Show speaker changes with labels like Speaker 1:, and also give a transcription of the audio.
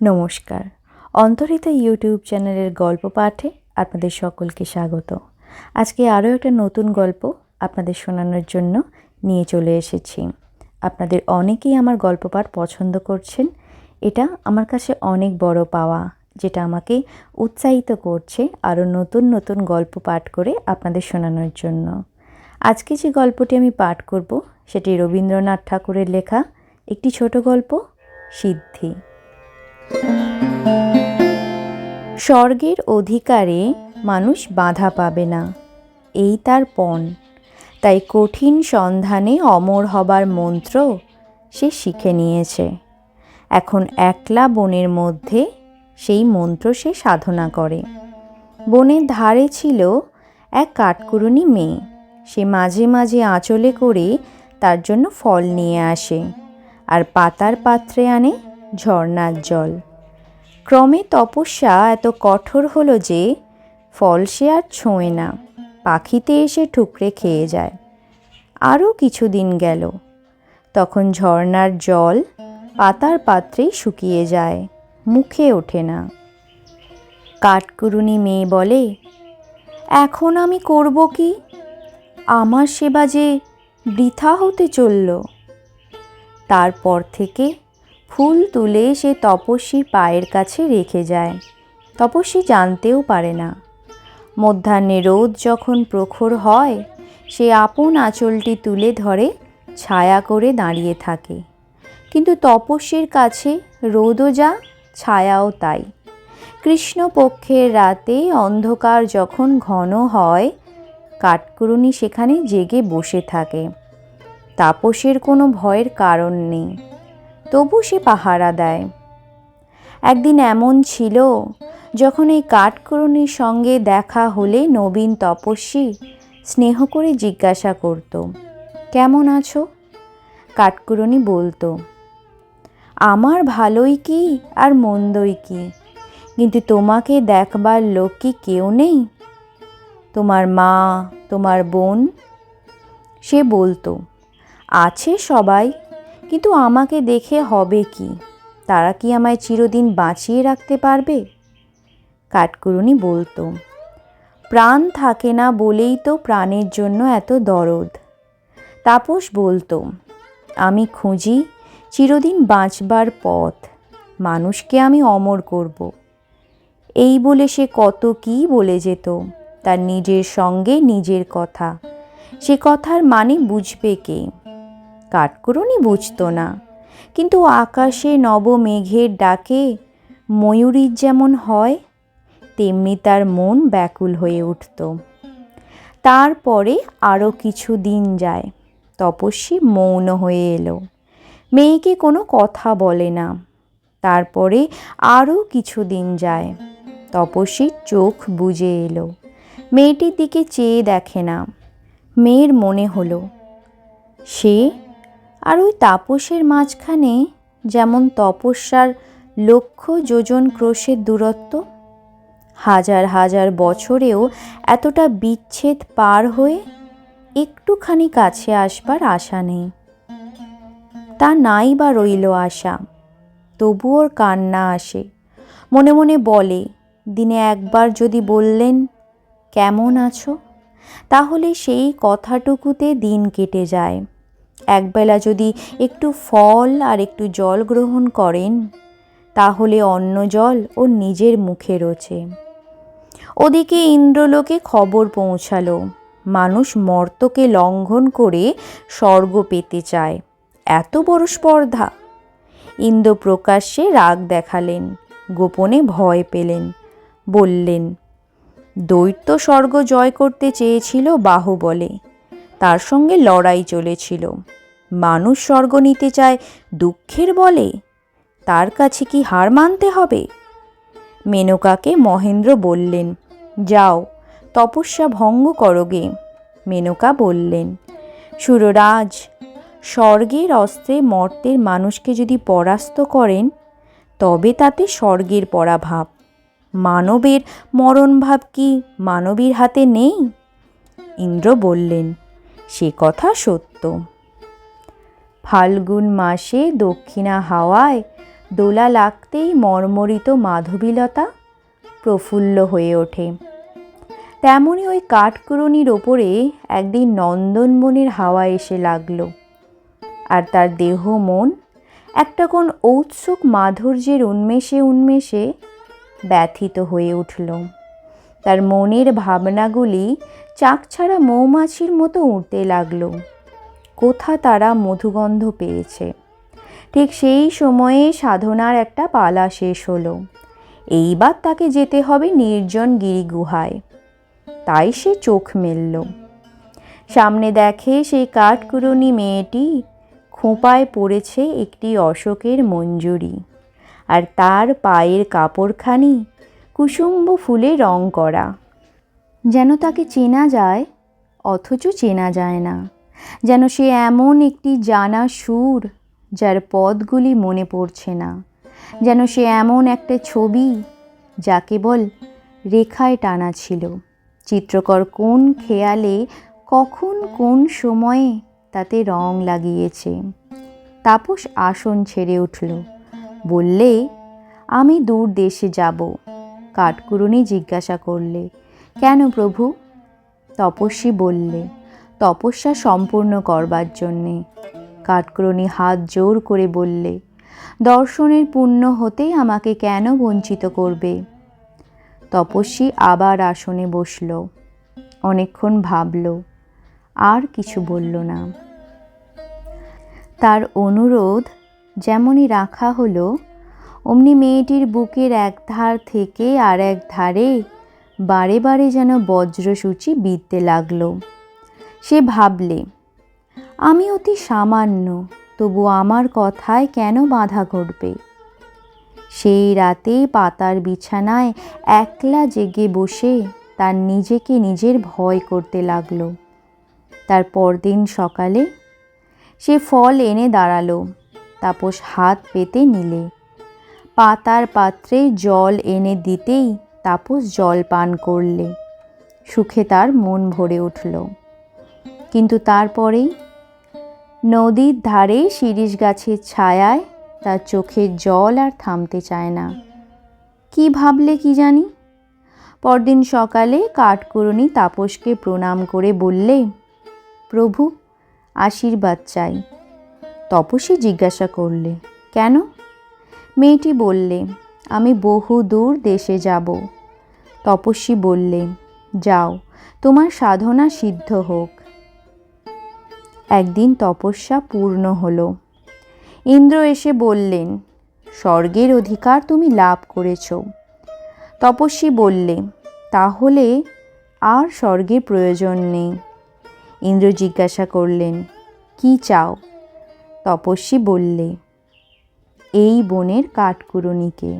Speaker 1: নমস্কার। অন্তরিত ইউটিউব চ্যানেলের গল্প পাঠে আপনাদের সকলকে স্বাগত। আজকে আরও একটা নতুন গল্প আপনাদের শোনানোর জন্য নিয়ে চলে এসেছি। আপনাদের অনেকেই আমার গল্প পাঠ পছন্দ করছেন। এটা আমার কাছে অনেক বড় পাওয়া, যেটা আমাকে উৎসাহিত করছে আরও নতুন নতুন গল্প পাঠ করে আপনাদের শোনানোর জন্য। আজকে যে গল্পটি আমি পাঠ করব, সেটি রবীন্দ্রনাথ ঠাকুরের লেখা, একটি ছোট গল্প, সিদ্ধি। স্বর্গের অধিকারে মানুষ বাধা পাবে না। এই তার পণ। তাই কঠিন সন্ধানে অমর হবার মন্ত্র সে শিখে নিয়েছে। এখন একলা বনের মধ্যে সেই মন্ত্র সে সাধনা করে। বনের ধারে ছিল এক কাঠকুরুনি মেয়ে। সে মাঝে মাঝে আঁচলে করে তার জন্য ফল নিয়ে আসে। আর পাতার পাত্রে আনে ঝর্নার জল। ক্রমে তপস্যা এত কঠোর হলো যে, ফল সে আর ছোঁয় না, পাখিতে এসে ঠুকরে খেয়ে যায়। আরও কিছুদিন গেল, তখন ঝর্নার জল পাতার পাত্রেই শুকিয়ে যায়, মুখে ওঠে না। কাঠকুরুনি মেয়ে বলে, এখন আমি করব কি? আমার সেবা যে বৃথা হতে চলল। তারপর থেকে ফুল তুলে সে তপস্বীর পায়ের কাছে রেখে যায়। তপস্বী জানতেও পারে না। মধ্যাহ্নে রোদ যখন প্রখর হয়, সে আপন আঁচলটি তুলে ধরে, ছায়া করে দাঁড়িয়ে থাকে। কিন্তু তপস্বীর কাছে রোদও যা, ছায়াও তাই। কৃষ্ণপক্ষের রাতে অন্ধকার যখন ঘন হয়, কাঠকুরুনি সেখানে জেগে বসে থাকে। তাপসের কোনো ভয়ের কারণ নেই। তবু সে পাহারা দেয়। একদিন এমন ছিল, যখন এই কাঠকুরুনির সঙ্গে দেখা হলে নবীন তপস্বী স্নেহ করে জিজ্ঞাসা করত, কেমন আছো? কাঠকুরুনি বলতো, আমার ভালোই কি আর মন্দই কি? কিন্তু তোমাকে দেখবার লোক কি কেউ নেই? তোমার মা, তোমার বোন? সে বলতো, আছে সবাই। কিন্তু আমাকে দেখে হবে কি? তারা কি আমায় চিরদিন বাঁচিয়ে রাখতে পারবে? কাঠকুরুনি বলতো, প্রাণ থাকে না বলেই তো প্রাণের জন্য এত দরদ। তাপস বলতো, আমি খুঁজি চিরদিন বাঁচবার পথ। মানুষকে আমি অমর করব। এই বলে সে কত কি বলে যেত, তার নিজের সঙ্গে নিজের কথা। সে কথার মানে বুঝবে কে? কাঠকুরুনি বুঝতো না। কিন্তু আকাশে নব মেঘের ডাকে ময়ূরীর যেমন হয়, তেমনি তার মন ব্যাকুল হয়ে উঠত। তারপরে আরও কিছু দিন যায়, তপস্বী মৌন হয়ে এলো। মেয়েকে কোনো কথা বলে না। তারপরে আরও কিছু দিন যায়, তপস্বীর চোখ বুঝে এলো। মেয়েটির দিকে চেয়ে দেখে না। মেয়ের মনে হলো, সে আর ওই তাপসের মাঝখানে যেমন তপস্যার লক্ষ যোজন ক্রোশের দূরত্ব, হাজার হাজার বছরেও এতটা বিচ্ছেদ পার হয়ে একটুখানি কাছে আসবার আশা নেই। তা নাই বা রইল আশা, তবু ওর কান্না আসে। মনে মনে বলে, দিনে একবার যদি বললেন, কেমন আছো? তাহলে সেই কথাটুকুতে দিন কেটে যায়। একবেলা যদি একটু ফল আর একটু জল গ্রহণ করেন, তাহলে অন্য জল ও নিজের মুখে রোচে। ওদিকে ইন্দ্রলোকে খবর পৌঁছালো, মানুষ মর্তকে লঙ্ঘন করে স্বর্গ পেতে চায়। এত বড় স্পর্ধা! ইন্দ্র প্রকাশ্যে রাগ দেখালেন, গোপনে ভয় পেলেন, বললেন দৈত্য স্বর্গ জয় করতে চেয়েছিল বাহুবলে। তার সঙ্গে লড়াই চলেছিল। মানুষ স্বর্গ নিতে চায় দুঃখের বলে। তার কাছে কি হার মানতে হবে? মেনকাকে মহেন্দ্র বললেন, যাও, তপস্যা ভঙ্গ করোগে মেনকা বললেন, সুররাজ, স্বর্গের অস্ত্রে মর্তের মানুষকে যদি পরাস্ত করেন, তবে তাতে স্বর্গের পরাভাব। মানবের মরণভাব কি মানবীর হাতে নেই? ইন্দ্র বললেন সে কথা সত্য। ফাল্গুন মাসে দক্ষিণা হাওয়ায় দোলা লাগতেই মর্মরিত মাধবীলতা প্রফুল্ল হয়ে ওঠে। তেমনই ওই কাঠকুরনির ওপরে একদিন নন্দনবনের হাওয়া এসে লাগল। আর তার দেহ, মন একটা কোন ঔৎসুক মাধুর্যের উন্মেষে উন্মেষে ব্যথিত হয়ে উঠল। তার মনের ভাবনাগুলি চাকছাড়া মৌমাছির মতো উঠতে লাগল। কোথা তারা মধুগন্ধ পেয়েছে? ঠিক সেই সময়ে সাধনার একটা পালা শেষ হলো। এইবার তাকে যেতে হবে নির্জন গিরি গুহায় তাই সে চোখ মেলল। সামনে দেখে সেই কাঠকুরনি মেয়েটি খোঁপায় পড়েছে একটি অশোকের মঞ্জুরি। আর তার পায়ের কাপড়খানি কুসুম্ব ফুলে রং করা। যেন তাকে চেনা যায়, অথচ চেনা যায় না। যেন সে এমন একটি জানা সুর, যার পদগুলি মনে পড়ছে না। যেন সে এমন একটা ছবি, যা কেবল রেখায় টানা ছিল। চিত্রকর কোন খেয়ালে, কখন কোন সময়ে তাতে রং লাগিয়েছে। তাপস আসন ছেড়ে উঠল। বললে, আমি দূর দেশে যাব। কাঠকুরুনি জিজ্ঞাসা করলে, কেন প্রভু? তপস্বী বললে, তপস্যা সম্পূর্ণ করবার জন্যে। কাঠকুরনি হাত জোর করে বললে, দর্শনের পুণ্য হতেই আমাকে কেন বঞ্চিত করবে? তপস্বী আবার আসনে বসল, অনেকক্ষণ ভাবল, আর কিছু বলল না। তার অনুরোধ যেমনই রাখা হলো অমনি মেয়েটির বুকের এক ধার থেকে আর এক ধারে বারে বারে যেন বজ্রসূচি বিঁধতে লাগল। সে ভাবলে, আমি অতি সামান্য, তবু আমার কথায় কেন বাধা ঘটবে? সেই রাতে পাতার বিছানায় একলা জেগে বসে তার নিজেকে নিজের ভয় করতে লাগল। তার পরদিন সকালে সে ফল এনে দাঁড়াল, তাপস হাত পেতে নিলে। পাতার পাত্রে জল এনে দিতেই তাপস জল পান করলে। সুখে তার মন ভরে উঠল। কিন্তু তারপরেই নদীর ধারে শিরিষ গাছের ছায়ায় তার চোখের জল আর থামতে চায় না। কি ভাবলে কি জানি? পরদিন সকালে কাঠকুরনি তাপসকে প্রণাম করে বললে, প্রভু, আশীর্বাদ চাই। তপসী জিজ্ঞাসা করলে, কেন? মেয়েটি বললে, আমি বহু দূর দেশে যাব। তপস্বী বললে, যাও, তোমার সাধনা সিদ্ধ হোক। একদিন তপস্যা পূর্ণ হলো। ইন্দ্র এসে বললেন, স্বর্গের অধিকার তুমি লাভ করেছ। তপস্বী বললে, তাহলে আর স্বর্গের প্রয়োজন নেই। ইন্দ্র জিজ্ঞাসা করলেন, কি চাও? তপস্বী বললে এই বনের কাঠকুরনিকে